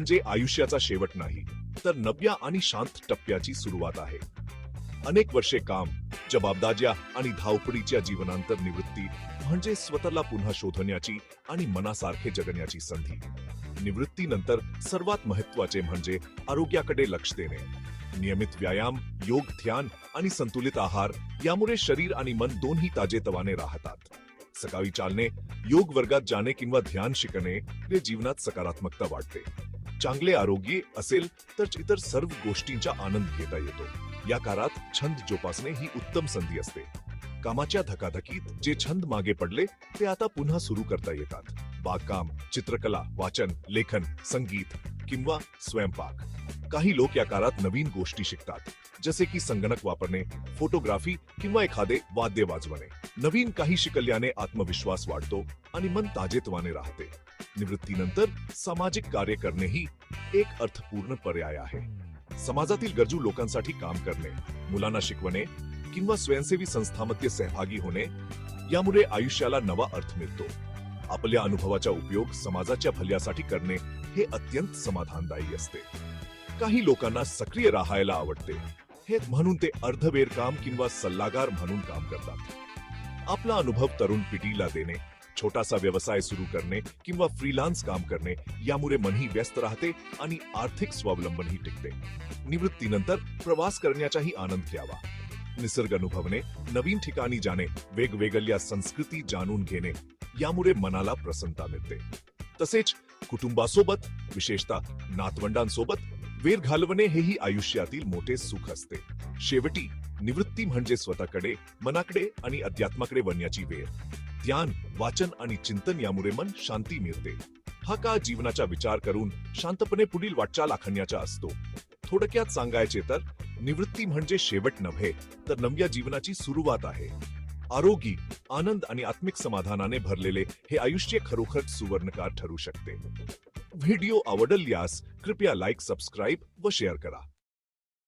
म्हणजे आयुष्याचा शेवट नाही. तर नव्या आणि शांत टप्प्याची सुरुवात आहे. अनेक वर्षे काम जबाबदाऱ्या आणि धावपडीच्या जीवनांतर निवृत्ती म्हणजे स्वतःला पुन्हा शोधण्याची आणि मनासारखे जगण्याची संधी. निवृत्तीनंतर सर्वात महत्त्वाचे म्हणजे आरोग्याकडे लक्ष देणे. नियमित व्यायाम योग ध्यान आणि संतुलित आहार यामुळे शरीर आणि मन दोन्ही ताजेतवाने राहतात. सकाळी चालणे योग वर्गात जाणे किंवा ध्यान शिकणे हे जीवनात सकारात्मकता वाढते. चांगले आरोग्य असेल तर इतर सर्व गोष्टींचा आनंद घेता येतो. या काळात छंद जोपासणे ही उत्तम संधी असते. कामाच्या धकाधकीत जे छंद मागे पडले ते आता पुन्हा सुरू करता येतात. बागकाम चित्रकला वाचन लेखन संगीत किंवा स्वयंपाक. काही लोक या काळात नवीन गोष्टी शिकतात. जसे की संगणक वापरणे फोटोग्राफी किंवा एखादे वाद्य वाजवणे. नवीन काही शिकल्याने आत्मविश्वास वाढतो आणि मन ताजेतवाने राहते. निवृत्तीनंतर सामाजिक कार्य करणे ही एक अर्थपूर्ण पर्याय आहे. समाजातील गरजू लोकांसाठी काम करणे मुलांना शिकवणे किंवा स्वयंसेवी संस्थामध्ये सहभागी होणे यामुळे आयुष्याला नवा अर्थ मिळतो. आपल्या अनुभवाचा उपयोग समाजाच्या भल्यासाठी करणे हे अत्यंत समाधानदायी असते. काही लोकांना सक्रिय राहायला आवडते. हे म्हणून ते अर्धवेर काम किंवा सल्लागार म्हणून काम करतात. आपला अनुभव तरुण पिढीला देणे छोटासा व्यवसाय सुरू करणे किंवा फ्रीलान्स काम करणे यामुळे मनही व्यस्त राहते आणि आर्थिक स्वावलंबनही टिकते. निवृत्तीनंतर प्रवास करण्याचाही आनंद घ्यावा. निसर्ग अनुभवणे नवीन ठिकाणी जाणे वेगवेगळ्या संस्कृती जाणून घेणे यामुळे मनाला प्रसन्नता मिळते. तसेच कुटुंबासोबत विशेषतः नातवंडांसोबत वेळ घालवणे हेही आयुष्यातील मोठे सुख असते. शेवटी निवृत्ती म्हणजे स्वतःकडे मनाकडे आणि अध्यात्माकडे वळण्याची वेळ. ध्यान वाचन आणि चिंतन यामुळे मन शांती मिळते. हा काळ जीवनाचा विचार करून शांतपणे पुढील वाटचाल आखण्याचा असतो. थोडक्यात सांगायचे तर निवृत्ती म्हणजे शेवट नव्हे तर नव्या जीवनाची सुरुवात आहे. आरोगी आनंद आणि आत्मिक समाधानाने भरलेले हे आयुष्य खरोखर सुवर्णकार ठरू शकते. व्हिडिओ आवडल्यास कृपया लाईक सबस्क्राईब व शेअर करा.